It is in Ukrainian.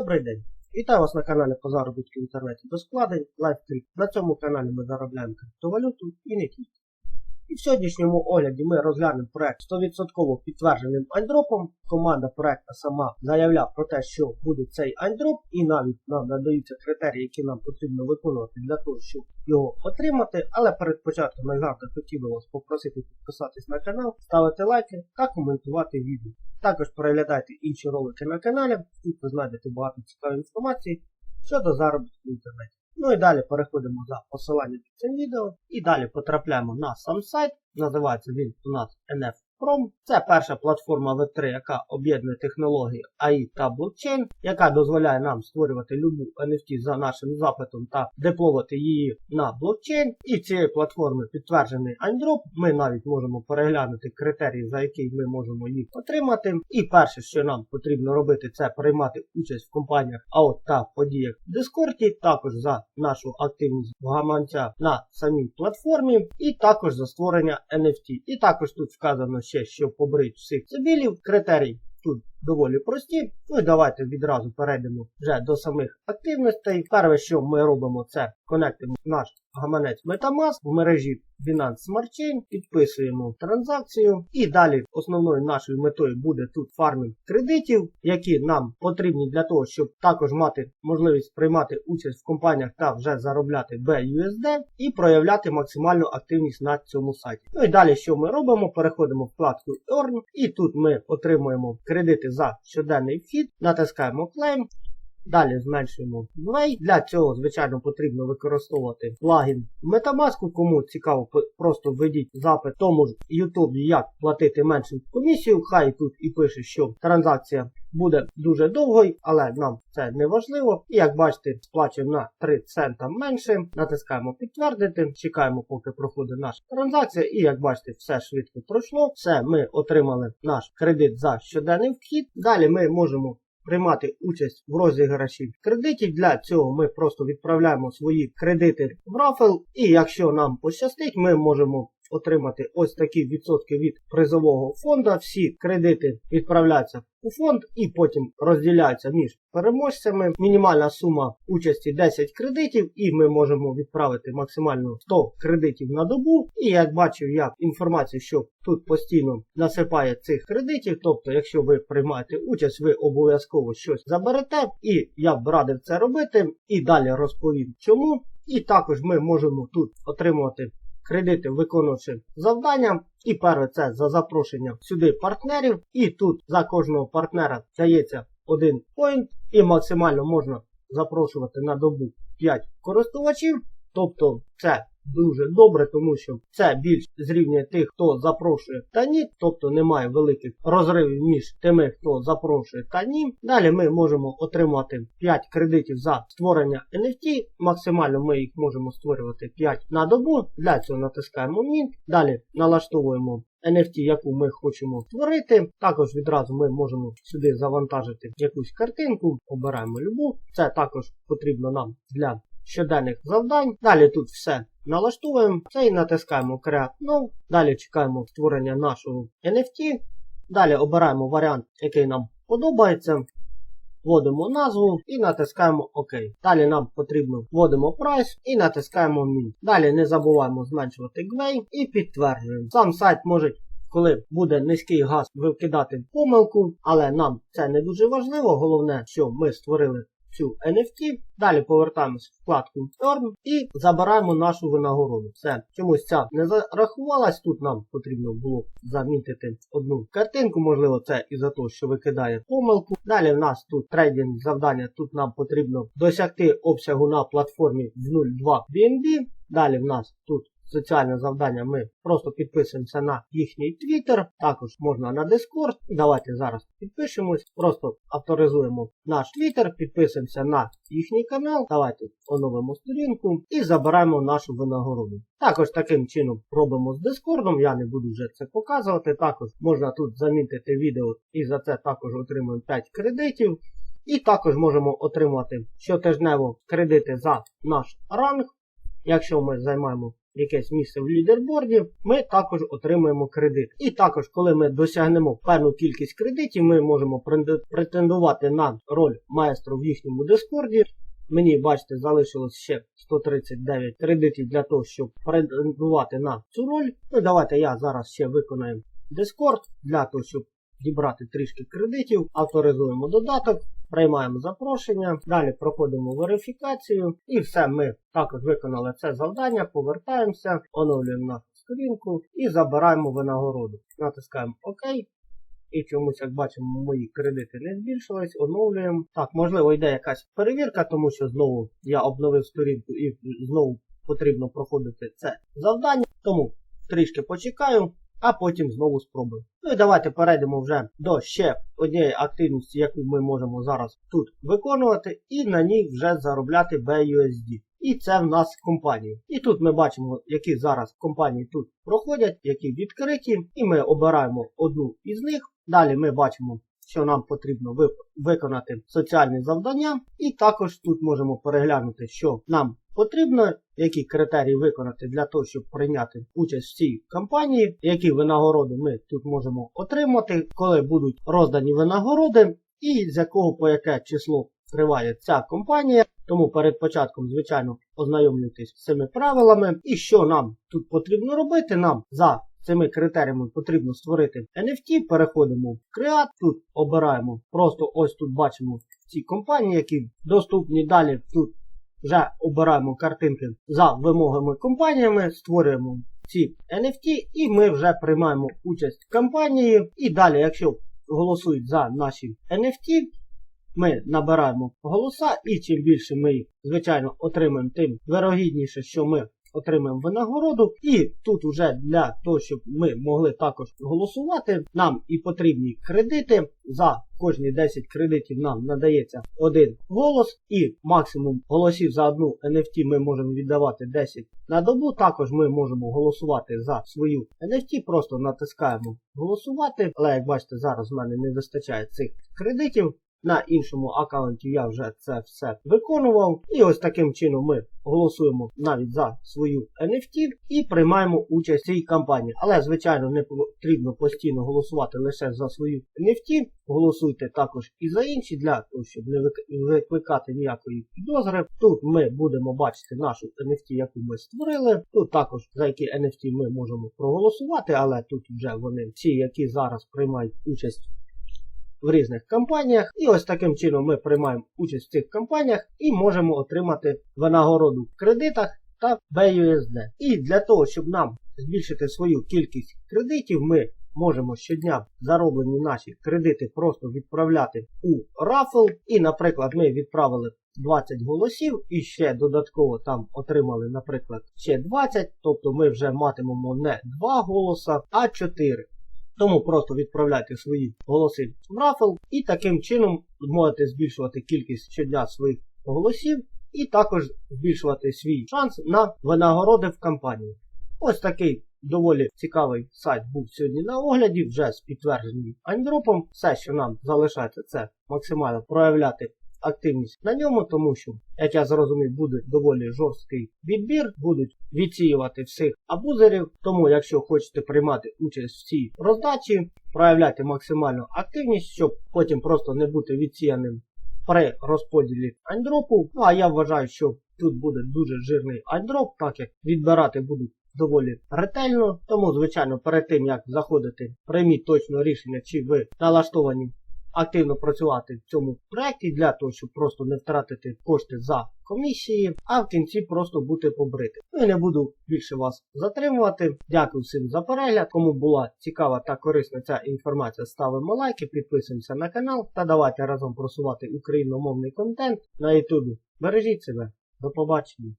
Добрий день! Вітаю вас на каналі по заробітку в інтернеті без вкладень LiveCrypt. На цьому каналі ми заробляємо криптовалюту і не тільки. І в сьогоднішньому огляді ми розглянемо проект 100% підтвердженим айдропом. Команда проекту сама заявляє про те, що буде цей айдроп, і навіть нам надаються критерії, які нам потрібно виконувати для того, щоб його отримати. Але перед початком завжди хотів би вас попросити підписатись на канал, ставити лайки та коментувати відео. Також переглядайте інші ролики на каналі, тут ви знайдете багато цікавої інформації щодо заробітку в інтернеті. Ну і далі переходимо за посиланням під цим відео. І далі потрапляємо на сам сайт. Називається він у нас NF Prom. Це перша платформа Web3, яка об'єднує технології AI та блокчейн, яка дозволяє нам створювати любу NFT за нашим запитом та депловувати її на блокчейн. І цієї платформи підтверджений айндроп. Ми навіть можемо переглянути критерії, за які ми можемо їх отримати. І перше, що нам потрібно робити, це приймати участь в компаніях АОТ та подіях в Дискорді, також за нашу активність гаманця на самій платформі, і також за створення NFT. І також тут вказано ще, щоб побрити всіх. Цивілів, Критерій тут доволі прості. Ну і давайте відразу перейдемо вже до самих активностей. Перше, що ми робимо, це конектимо наш гаманець Metamask в мережі Binance Smart Chain, підписуємо транзакцію. І далі основною нашою метою буде тут фармінг кредитів, які нам потрібні для того, щоб також мати можливість приймати участь в компаніях та вже заробляти BUSD і проявляти максимальну активність на цьому сайті. Ну і далі, що ми робимо? Переходимо в вкладку Earn, і тут ми отримуємо кредити за щоденний вхід, натискаємо Claim. Далі зменшуємо Play. Для цього, звичайно, потрібно використовувати плагін Metamask. Кому цікаво, просто введіть запит тому ж YouTube, як платити меншу комісію. Хай тут і пише, що транзакція буде дуже довгою, але нам це не важливо. І як бачите, сплачуємо на 3 цента менше. Натискаємо підтвердити, чекаємо, поки проходить наша транзакція. І як бачите, все швидко пройшло. Все, ми отримали наш кредит за щоденний вхід. Далі ми можемо приймати участь в розіграші кредитів. Для цього ми просто відправляємо свої кредити в рафел. І якщо нам пощастить, ми можемо отримати ось такі відсотки від призового фонду. Всі кредити відправляються у фонд і потім розділяються між переможцями. Мінімальна сума участі 10 кредитів, і ми можемо відправити максимально 100 кредитів на добу. І як бачив я інформацію, що тут постійно насипає цих кредитів. Тобто, якщо ви приймаєте участь, ви обов'язково щось заберете. І я б радив це робити. І далі розповім чому. І також ми можемо тут отримувати кредити, виконуючи завдання. І перше це за запрошення сюди партнерів. І тут за кожного партнера дається один поінт. І максимально можна запрошувати на добу 5 користувачів. Тобто це дуже добре, тому що це більш зрівнює тих, хто запрошує та ні, тобто немає великих розривів між тими, хто запрошує та ні. Далі ми можемо отримати 5 кредитів за створення NFT. Максимально ми їх можемо створювати 5 на добу. Для цього натискаємо Mint. Далі налаштовуємо. NFT, яку ми хочемо створити. Також відразу ми можемо сюди завантажити якусь картинку, обираємо любу. Це також потрібно нам для щоденних завдань. Далі тут все налаштовуємо це і натискаємо Create Now. Далі чекаємо створення нашого NFT. Далі обираємо варіант, який нам подобається. Вводимо назву і натискаємо ОК. Далі нам потрібно вводимо прайс і натискаємо Mint. Далі не забуваємо зменшувати Gwei і підтверджуємо. Сам сайт може, коли буде низький газ, викидати помилку, але нам це не дуже важливо. Головне, що ми створили цю NFT. Далі повертаємось в вкладку Earn і забираємо нашу винагороду. Все, чомусь ця не зарахувалась. Тут нам потрібно було замітити одну картинку, можливо, це із-за того, що викидає помилку. Далі в нас тут трейдинг завдання. Тут нам потрібно досягти обсягу на платформі в 0.2 BNB. Далі в нас тут соціальне завдання ми просто підписуємося на їхній Twitter, також можна на Discord. Давайте зараз підпишемось, просто авторизуємо наш Twitter, підписуємося на їхній канал. Давайте оновимо сторінку і забираємо нашу винагороду. Також таким чином робимо з Discord, я не буду вже це показувати. Також можна тут замітити відео і за це також отримуємо 5 кредитів. І також можемо отримати щотижнево кредити за наш ранг. Якщо ми займаємо якесь місце в лідерборді, ми також отримуємо кредит. І також, коли ми досягнемо певну кількість кредитів, ми можемо претендувати на роль маестро в їхньому дискорді. Мені, бачите, залишилось ще 139 кредитів для того, щоб претендувати на цю роль. Ну, давайте я зараз ще виконаю Discord для того, щоб зібрати трішки кредитів, авторизуємо додаток, приймаємо запрошення, далі проходимо верифікацію і все, ми також виконали це завдання, повертаємося, оновлюємо нашу сторінку і забираємо винагороду. Натискаємо ОК. І чомусь, як бачимо, мої кредити не збільшились, оновлюємо. Так, можливо, йде якась перевірка, тому що знову я обновив сторінку і знову потрібно проходити це завдання. Тому трішки почекаю, а потім знову спробую. Ну і давайте перейдемо вже до ще однієї активності, яку ми можемо зараз тут виконувати, і на ній вже заробляти BUSD. І це в нас компанії. І тут ми бачимо, які зараз компанії тут проходять, які відкриті, і ми обираємо одну із них. Далі ми бачимо, що нам потрібно виконати соціальні завдання, і також тут можемо переглянути, що нам потрібно, які критерії виконати для того, щоб прийняти участь в цій кампанії, які винагороди ми тут можемо отримати, коли будуть роздані винагороди, і з якого по яке число триває ця компанія. Тому перед початком, звичайно, ознайомлюйтесь з цими правилами. І що нам тут потрібно робити? Нам за цими критеріями потрібно створити NFT, переходимо в Create, тут обираємо, просто ось тут бачимо ці компанії, які доступні далі. Тут вже обираємо картинки за вимогами компаніями, створюємо ці NFT і ми вже приймаємо участь в кампанії. І далі, якщо голосують за наші NFT, ми набираємо голоса, і чим більше ми їх, звичайно, отримаємо, тим вирогідніше, що ми отримаємо винагороду. І тут уже для того, щоб ми могли також голосувати, нам і потрібні кредити. За кожні 10 кредитів нам надається один голос, і максимум голосів за одну NFT ми можемо віддавати 10 на добу. Також ми можемо голосувати за свою NFT, просто натискаємо голосувати. Але як бачите, зараз в мене не вистачає цих кредитів. На іншому аккаунті я вже це все виконував. І ось таким чином ми голосуємо навіть за свою NFT і приймаємо участь в цій кампанії. Але, звичайно, не потрібно постійно голосувати лише за свою NFT. Голосуйте також і за інші, для того, щоб не викликати ніякої підозри. Тут ми будемо бачити нашу NFT, яку ми створили. Тут також за які NFT ми можемо проголосувати, але тут вже вони всі, які зараз приймають участь в різних кампаніях. І ось таким чином ми приймаємо участь в цих кампаніях і можемо отримати винагороду в кредитах та BUSD. І для того, щоб нам збільшити свою кількість кредитів, ми можемо щодня зароблені наші кредити просто відправляти у рафл. І, наприклад, ми відправили 20 голосів і ще додатково там отримали, наприклад, ще 20, тобто ми вже матимемо не 2 голоса, а 4. Тому просто відправляйте свої голоси в рафл і таким чином зможете збільшувати кількість щодня своїх голосів і також збільшувати свій шанс на винагороди в кампанії. Ось такий доволі цікавий сайт був сьогодні на огляді, вже з підтвердженим айндропом. Все, що нам залишається, це максимально проявляти активність на ньому, тому що, як я зрозумів, буде доволі жорсткий відбір, будуть відсіювати всіх абузерів. Тому, якщо хочете приймати участь в цій роздачі, проявляйте максимальну активність, щоб потім просто не бути відсіяним при розподілі айндропу. Ну а я вважаю, що тут буде дуже жирний айндроп, так як відбирати будуть доволі ретельно. Тому, звичайно, перед тим як заходити, прийміть точно рішення, чи ви налаштовані активно працювати в цьому проєкті для того, щоб просто не втратити кошти за комісії, а в кінці просто бути побрити. Ну і не буду більше вас затримувати. Дякую всім за перегляд. Кому була цікава та корисна ця інформація, ставимо лайки, підписуємося на канал та давайте разом просувати україномовний контент на ютубі. Бережіть себе. До побачення.